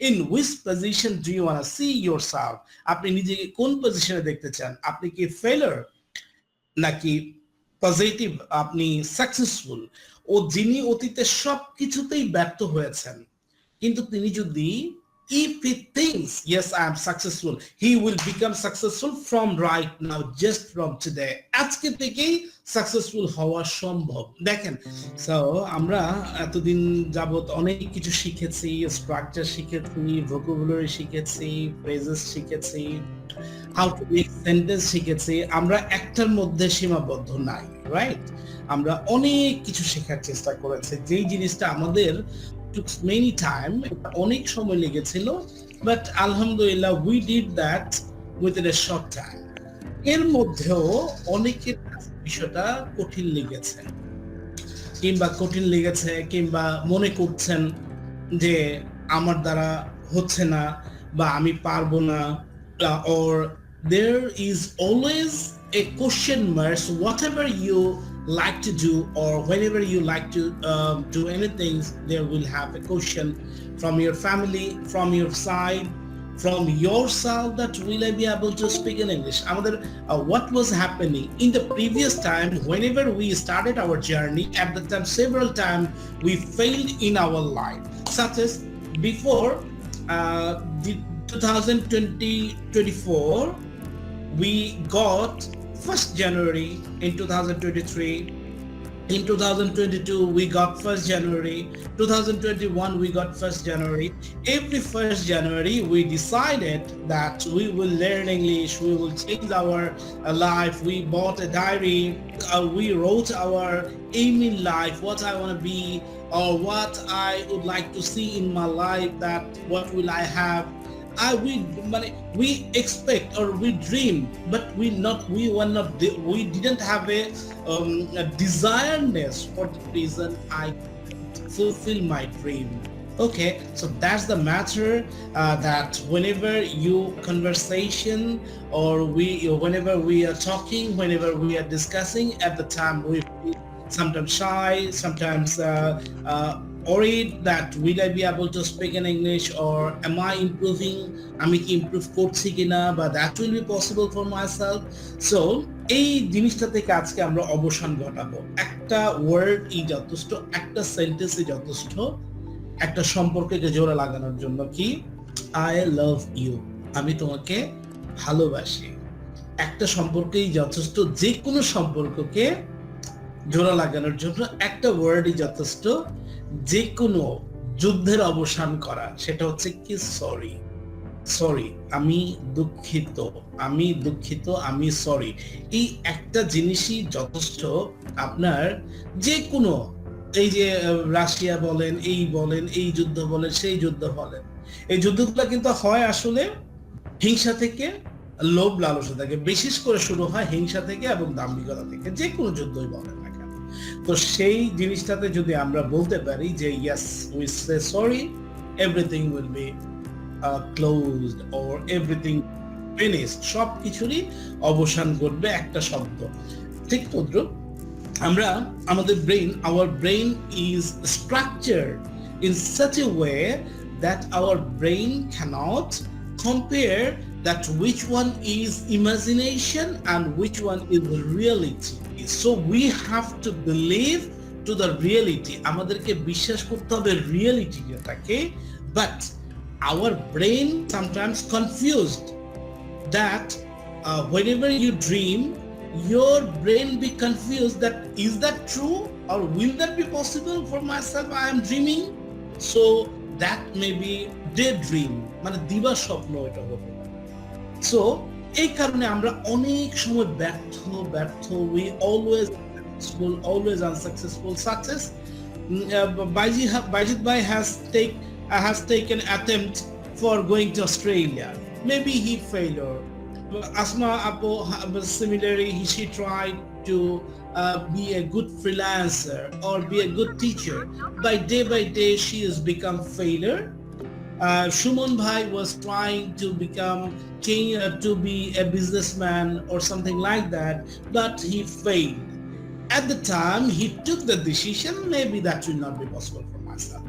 In which position do you want see yourself আপনি নিজেকে কোন পজিশনে দেখতে চান? আপনি কি ফেলার নাকি পজিটিভ আপনি সাকসেসফুল ও যিনি অতীতে সব কিছুতেই ব্যর্থ হয়েছেন। কিন্তু তিনি যদি if he thinks, yes, i am successful, he will become successful from right now, just from today. আজকে থেকেই সাকসেসফুল হওয়া সম্ভব। দেখেন সো আমরা এতদিন যাবত অনেক কিছু শিখেছি স্ট্রাকচার শিখেছি ভোকাবুলারি শিখেছি ফ্রেজেস শিখেছি হাউ টু মেক সেন্টেন্স শিখেছি। আমরা একটার মধ্যে সীমাবদ্ধ নাই রাইট আমরা অনেক কিছু শেখার চেষ্টা করেছি। যেই জিনিসটা আমাদের অনেক সময় লেগেছিল বাট আলহামদুলিল্লাহ we did that a short time এর মধ্যেও অনেকের বিষয়টা কঠিন লেগেছে, কিংবা কঠিন লেগেছে, কিংবা মনে করছেন যে আমার দ্বারা হচ্ছে না, বা আমি পারব না, or there is always a question marks, whatever you like to do or whenever you like to um, do anything, there will have a question from your family, from your side, from yourself that will I be able to speak in English? Another, uh, what was happening in the previous time whenever we started our journey at the time several times we failed in our life such as before uh, the 2020 24 we got 1st January in 2023 in 2022 we got 1st January. 2021 we got 1st January. Every 1st January we decided that we will learn English we will change our uh, life. We bought a diary. Uh, we wrote our aim in life what I want to be or what I would like to see in my life that what will I have I we we expect or we dream but we not we were not we didn't have a, um, a desireness for the reason I fulfill my dream. Okay so that's the matter uh, that whenever you conversation or we or whenever we are talking whenever we are discussing at the time we sometimes shy sometimes uh, uh, worried that will I be able to speak in English, or am I improving? আমি কি improve করছি কিনা? বা that will be possible for myself so এই জিনিসটা থেকে আজকে আমরা অবসান ঘটাবো। একটা ওয়ার্ড ই যথেষ্ট, একটা সেন্টেন্সই যথেষ্ট। একটা সম্পর্ককে জোড়া লাগানোর জন্য কি? আই লাভ ইউ আমি তোমাকে ভালোবাসি। একটা সম্পর্কেই যথেষ্ট যে কোনো সম্পর্ককে জোড়া লাগানোর জন্য একটা ওয়ার্ডই যথেষ্ট। যে কোনো যুদ্ধের অবসান করা, সেটা হচ্ছে কি সরি সরি আমি দুঃখিত আমি দুঃখিত, আমি সরি এই একটা জিনিসই যথেষ্ট আপনার যে কোনো এই যে রাশিয়া বলেন, এই বলেন, এই যুদ্ধ বলেন, সেই যুদ্ধ বলেন, এই যুদ্ধগুলো কিন্তু হয় আসলে হিংসা থেকে, লোভ লালসা থেকে, বিশেষ করে শুরু হয় হিংসা থেকে এবং দাম্ভিকতা থেকে যে কোনো যুদ্ধই বলেন। তো সেই জিনিসটাতে যদি আমরা বলতে পারি যে yes we say sorry everything will be closed or everything finish সব কিছুরই অবসান ঘটবে একটা শব্দ ঠিক তদ্রুপ, আমরা আমাদের brain our brain is structure in such a way that our brain can't compare that which one is imagination and which one is reality. So we have to believe to the reality. আমাদেরকে বিশ্বাস করতে হবে reality but our brain sometimes confused that uh, whenever you dream your brain be confused that is that true or will that be possible for myself I am dreaming so that may be daydream মানে দিবা স্বপ্ন এটা so এই কারণে আমরা অনেক সময় ব্যর্থ ব্যর্থ we always successful always unsuccessful success Baiji, Baijit Bhai has take uh, has taken attempt for going to Australia maybe he failed Asma Apo similarly he, she tried to uh, be a good freelancer or be a good teacher by day by day she has become failure uh, Shumon Bhai was trying to become king, uh, to be a businessman or something like that, but he failed. At the time, he took the decision, maybe that will not be possible for myself.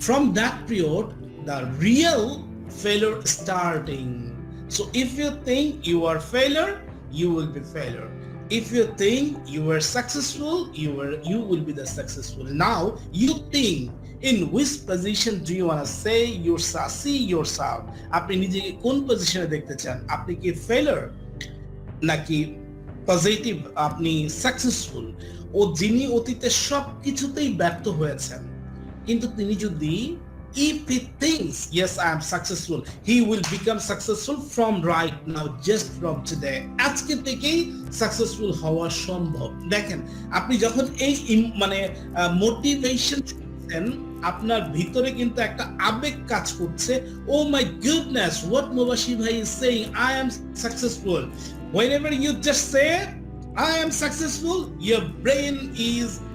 From that period, the real failure starting so if you think you are failure you will be failure if you think you were successful you were you will be the successful now you think in which position do you want to say yourself see yourself আপনি নিজেকে কোন পজিশনে দেখতে চান আপনি কি ফেলার নাকি পজিটিভ আপনি সাকসেসফুল ও যিনি অতীতে সব কিছুতেই ব্যর্থ হয়েছেন কিন্তু তিনি যদি if he thinks yes i am successful he will become successful from right now just from today আজকে থেকেই সাকসেসফুল হওয়া সম্ভব দেখেন আপনি যখন এই মানে মোটিভেশন আপনার ভিতরে কিন্তু একটা আবেগ কাজ করছে ও মাই গুডনেস হোয়াট মোবাশি ভাই is saying I am successful whenever you just say i am successful your brain is um,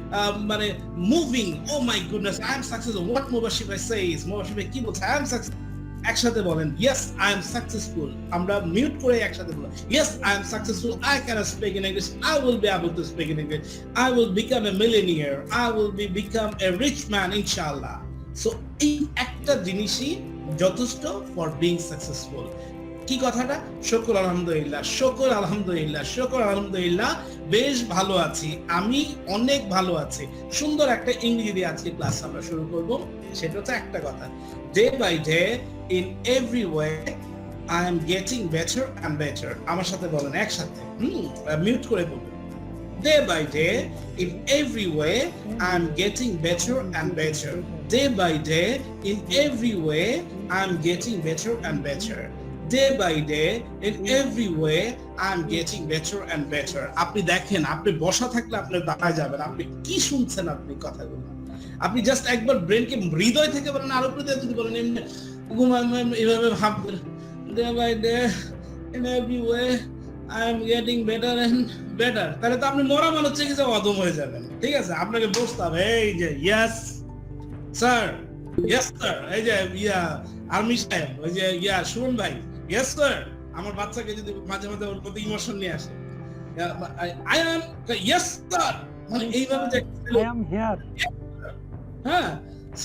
মানে moving oh my goodness I am successful what Mobashi ভাই সেইজ মোবাশি ভাই কি বলছে আই এম সাকসেসফুল একসাথে বলেন yes I am successful আমরা mute করে একসাথে বলব yes I am successful I can speak in English I will be able to speak in English I will become a millionaire I will be become a rich man ইনশাআল্লাহ so এই একটা জিনিসই যথেষ্ট for being successful কি কথাটা? শকুর আলহামদুলিল্লাহ শকুর আলহামদুলিল্লাহ শকুর আলহামদুলিল্লাহ বেশ ভালো আছি। আমি অনেক ভালো আছি। সুন্দর একটা ইংরেজি দিয়ে আজকে ক্লাস আমরা শুরু করব। সেটা হচ্ছে একটা কথা। Day by day in every way I am getting better and better আমার সাথে বলেন একসাথে। হুম মিউট করে বলুন। বলবেন Day by day, in every way, I'm getting better and day by day day, every way I am getting better and better. Day by day, in every way, I'm getting better and better. আপনি দেখেন আপনি বসা থাকলে আপনি দাঁড়ায় যাবেন আপনি কি শুনছেন আপনি কথাগুলো? আপনি জাস্ট একবার ব্রেনকে হৃদয় থেকে বলেন আরও হৃদয় যদি বলেন এমনি এভাবে ভাববেন day by day in every way I am getting better and better তাহলে তো আপনি মরা মানুষ চিকিৎসা অদম হয়ে যাবেন। ঠিক আছে? আপনাকে বসতে হবে। এই যে ইয়াস স্যার ইয়েস স্যার এই যে ইয়া আর্মি সাহেব ওই যে ইয়া সুমন ভাই ইয়েস স্যার আমার বাচ্চাকে যদি মাঝে মাঝে ওর প্রতি ইমোশন নিয়ে আসে। আই এম ইয়েস স্যার মানে এইভাবে যে I am here. হ্যাঁ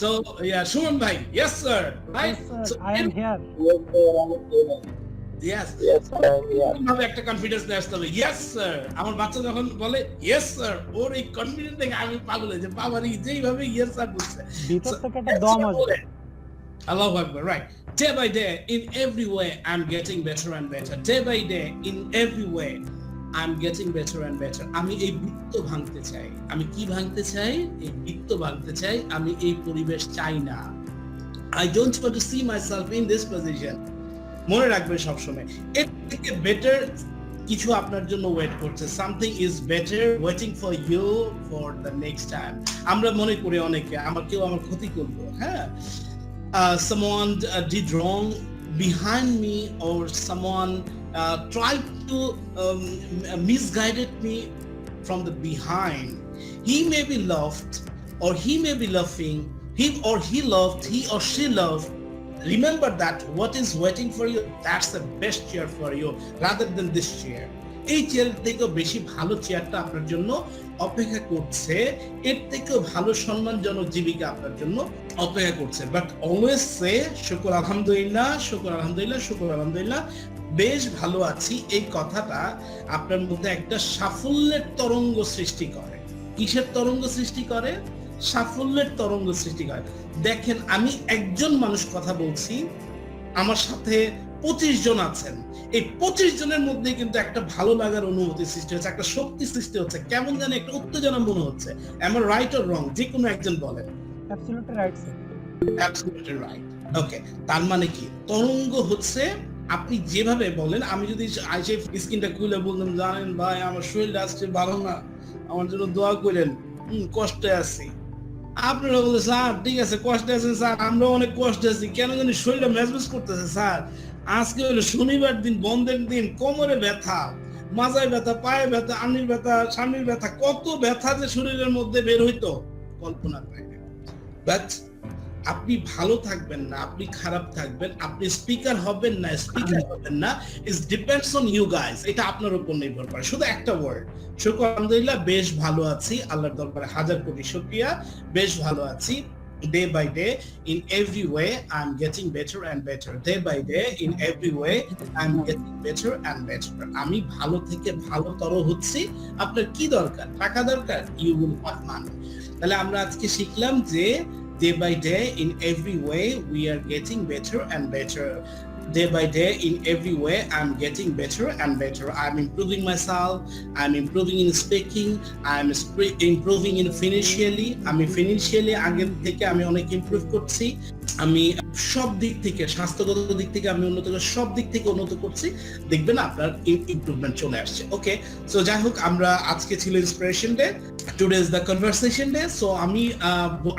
সো ইয়া সুমন ভাই yes sir right Yes, sir. I yes Yes, sir. Yeah. ভাবে একটা কনফিডেন্স নিয়ে আসতে হবে। ইয়েস স্যার আমার বাচ্চা যখন বলে ইয়েস স্যার ওর এই কনফিডেন্স দেখে আমি পাগল হয়ে যাই। বাবার যেইভাবে ইয়েস স্যার বলছে। ভিতর থেকে একটা দম আসবে। Allahu Akbar, right. Day by day, in every way, I'm getting better and better. Day by day, in every way, I'm getting better and better. আমি এই বৃত্ত ভাঙতে চাই আমি কি ভাঙতে চাই এই বৃত্ত ভাঙতে চাই আমি এই পরিবেশ চাই না I don't want to see myself in this position মনে রাখবেন সবসময় এর থেকে বেটার কিছু আপনার জন্য ওয়েট করছে। Something is better waiting for you for the next time আমরা মনে করি অনেকে আমার কেউ আমার ক্ষতি করব। হ্যাঁ? Uh, someone uh, did wrong behind me or someone uh, tried to um, misguided me from the behind. He may be loved or he may be loving, he or he loved he or she loved. Remember that what is waiting for you that's the best chair for you rather than this chair এই chair থেকেও বেশি ভালো চেয়ারটা আপনার জন্য অপেক্ষা করছে। এর থেকেও ভালো সম্মানজনক জীবিকা আপনার জন্য অপেক্ষা করছে। বাট অলওয়েজ সে শুকর আলহামদুলিল্লাহ শুকর আলহামদুলিল্লাহ শুকর আলহামদুলিল্লাহ। বেশ ভালো আছি। এই কথাটা আপনার মধ্যে একটা সাফল্যের তরঙ্গ সৃষ্টি করে। কিসের তরঙ্গ সৃষ্টি করে? সাফল্যের তরঙ্গ সৃষ্টি করে। দেখেন, আমি একজন মানুষ কথা বলছি। আমার সাথে পঁচিশ জন আছেন। এই পঁচিশ জনের মধ্যে কিন্তু একটা ভালো লাগার অনুভূতি সৃষ্টি হচ্ছে একটা শক্তি সৃষ্টি হচ্ছে কেমন যেন একটা উত্তেজনা মনে হচ্ছে। আমার রাইট অর রং যে কোনো একজন বলেন। Absolutely right sir absolutely right okay তার মানে কি? তরঙ্গ হচ্ছে আপনি যেভাবে বলেন আমি যদি আইসে স্ক্রিনটা খুলে বলতাম জানেন ভাই আমার শরীরটা আজকে ভালো না আমার জন্য দোয়া করেন। কষ্টে আছি। আপনারা বলতে স্যার ঠিক আছে কষ্টে আছেন স্যার আমরা অনেক কষ্টে আছি। কেন জানি শরীরটা মেজমেজ করতেছে স্যার। আজকে হলো শনিবার দিন বন্ধের দিন কোমরে ব্যথা মাজায় ব্যথা পায়ে ব্যথা আনির ব্যথা স্বামীর ব্যথা কত ব্যথা যে শরীরের মধ্যে বের হইতো কল্পনার বাইরে বাট আপনি ভালো থাকবেন না আপনি খারাপ থাকবেন আপনি স্পিকার হবেন না স্পিকার হবেন না is depends on you guys এটা আপনার উপর নির্ভর করে। শুধু একটা ওয়ার্ড শুক্র আলহামদুলিল্লাহ বেশ ভালো আছি আল্লাহর দরবারে হাজার কোটি শুকরিয়া বেশ ভালো আছি। Day by day in every way i'm getting better and better day by day in every way i'm getting better and better আমি ভালো থেকে ভালোতর হচ্ছি আপনার কি দরকার টাকা দরকার ইউ উইল হ্যাভ মানি তাহলে আমরা আজকে শিখলাম যে day by day in every way we are getting better and better day by day in every way, i'm getting better and better. I'm improving myself, i'm improving in speaking, i'm improving in financially আমি financially আগের থেকে আমি অনেক improve করছি। আমি সব দিক থেকে, স্বাস্থ্যগত দিক থেকে আমি উন্নত সব দিক থেকে উন্নত করছি। দেখবেন আপনার ইমপ্রুভমেন্ট চলে আসছে। ওকে সো যাই হোক, আমরা আজকে ছিল inspiration day today is the conversation day so আমি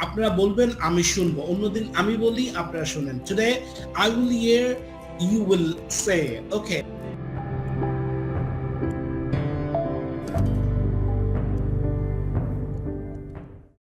আপনারা বলবেন, আমি শুনব। অন্যদিন আমি বলি, আপনারা শুনেন। Today I will hear you will say okay